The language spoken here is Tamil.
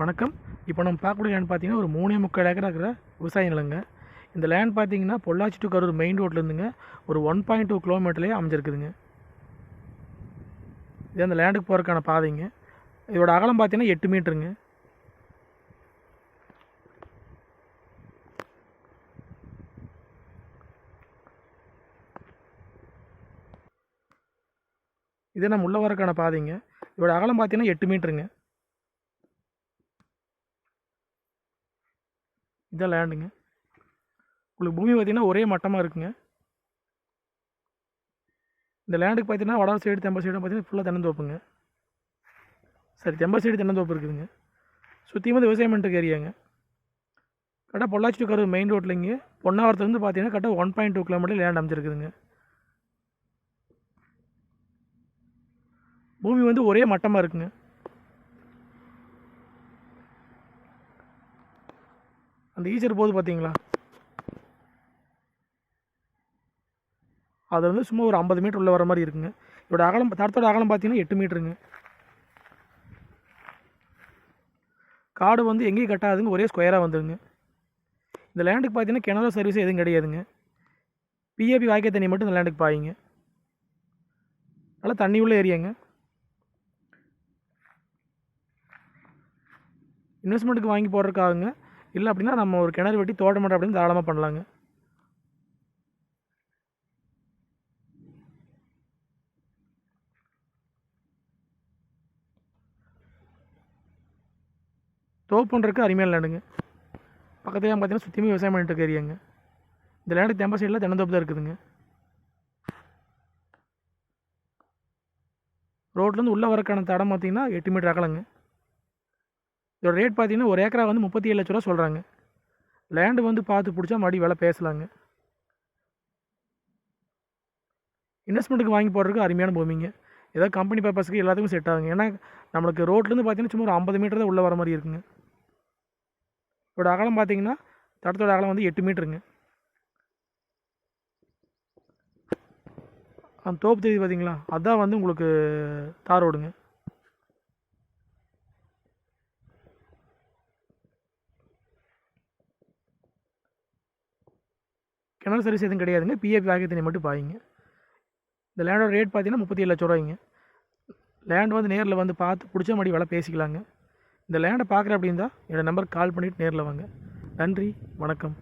வணக்கம். இப்போ நம்ம பார்க்கக்கூடிய லேண்ட் பார்த்தீங்கன்னா ஒரு மூணே முக்கால் ஏக்கர் இருக்கிற விவசாய நிலங்க. இந்த லேண்ட் பார்த்தீங்கன்னா பொள்ளாச்சி டு கரூர் மெயின் ரோட்லேருந்துங்க ஒரு ஒன் பாயிண்ட் டூ கிலோமீட்டர்லேயே அமைஞ்சிருக்குதுங்க. இது அந்த லேண்டுக்கு போகிறதுக்கான பாதைங்க. இதோட அகலம் பார்த்தீங்கன்னா எட்டு மீட்டருங்க. இதே நம்ம உள்ள வரக்கான பாதைங்க. இதோட அகலம் பார்த்தீங்கன்னா எட்டு மீட்டருங்க. இதான் லேண்டுங்க உங்களுக்கு பூமி பார்த்தீங்கன்னா ஒரே மட்டமாக இருக்குங்க. இந்த லேண்டுக்கு பார்த்தீங்கன்னா வடவர் சைடு தெம்ப சைடு பார்த்தீங்கன்னா ஃபுல்லாக தென்னந்தோப்புங்க. சரி தெம்ப சைடு தென்னந்தோப்பு இருக்குதுங்க. சுற்றியும் வந்து விவசாயம் பண்ணிட்டு ஏரியாங்க கரெக்டாக பொள்ளாச்சி டு கரூர் மெயின் ரோட்டில் இங்கே. பொன்னாவரத்துலேருந்து பார்த்தீங்கன்னா கரெக்டாக one point two kilometre land அமைச்சிருக்குதுங்க பூமி வந்து ஒரே மட்டமாக இருக்குங்க. அந்த ஈச்சர் போகுது பார்த்தீங்களா அது வந்து சும்மா ஒரு ஐம்பது மீட்டர் உள்ளே வர மாதிரி இருக்குங்க. இதோட அகலம் தடத்தோட அகலம் பார்த்தீங்கன்னா எட்டு மீட்டருங்க காடு வந்து எங்கேயும் கட்டாதுங்க ஒரே ஸ்கொயராக வந்துடுங்க இந்த லேண்டுக்கு பார்த்தீங்கன்னா கிணறு சர்வீஸ் எதுவும் கிடையாதுங்க. பிஏபி வாய்க்கை தண்ணி மட்டும் இந்த லேண்டுக்கு பாயிங்க. நல்லா தண்ணி உள்ள ஏரியாங்க. இன்வெஸ்ட்மெண்ட்டுக்கு வாங்கி போடுறதுக்காகங்க. இல்லை அப்படின்னா நம்ம ஒரு கிணறு வெட்டி தோட்டமாட்டம் அப்படின்னு தாராளமாக பண்ணலாங்க. தோப்பு பண்ணுறதுக்கு அருமையான லேண்டுங்க பக்கத்துலேயே பார்த்தீங்கன்னா சுற்றியுமே விவசாயம் பண்ணிட்டு இருக்க ஏரியாங்க. இந்த லேண்டு தெம்ப சைடில் தென்னந்தோப்பு தான் இருக்குதுங்க. ரோட்லேருந்து உள்ளே வரக்கான தடம் பார்த்தீங்கன்னா எட்டு மீட்டர் அகலங்க. இதோட ரேட் பார்த்தீங்கன்னா ஒரு ஏக்கரா வந்து முப்பத்தி ஏழு லட்ச ரூபா சொல்கிறாங்க லேண்டு வந்து பார்த்து பிடிச்சா மறுபடியும் விலை பேசலாங்க. இன்வெஸ்ட்மெண்ட்டுக்கு வாங்கி போடுறதுக்கு அருமையான பூமிங்க. ஏதோ கம்பெனி பர்பஸ்க்கு எல்லாத்துக்கும் செட் ஆகுங்க. ஏன்னா நம்மளுக்கு ரோட்லேருந்து பார்த்தீங்கன்னா சும்மா ஒரு ஐம்பது மீட்டர் தான் உள்ளே வர மாதிரி இருக்குங்க. இதோட அகலம் பார்த்தீங்கன்னா தடத்தோட அகலம் வந்து எட்டு மீட்டருங்க அந்த தோப்பு தெரியுது பார்த்தீங்களா அதான் வந்து உங்களுக்கு தார் ரோடுங்க. கிணறு சர்வீஸ் எதுவும் கிடையாதுங்க. பிஏபி வாங்கி தண்ணி மட்டும் பாயிங்க. இந்த லேண்டோட ரேட் பார்த்தீங்கன்னா முப்பத்தி ஏழு லட்ச ரூபாய்ங்க. லேண்ட் வந்து நேரில் வந்து பார்த்து பிடிச்ச மாதிரி வேலை பேசிக்கலாங்க. இந்த லேண்டை பார்க்குற அப்படின்னா என்னோடய நம்பருக்கு கால் பண்ணிவிட்டு நேரில் வாங்க. நன்றி வணக்கம்.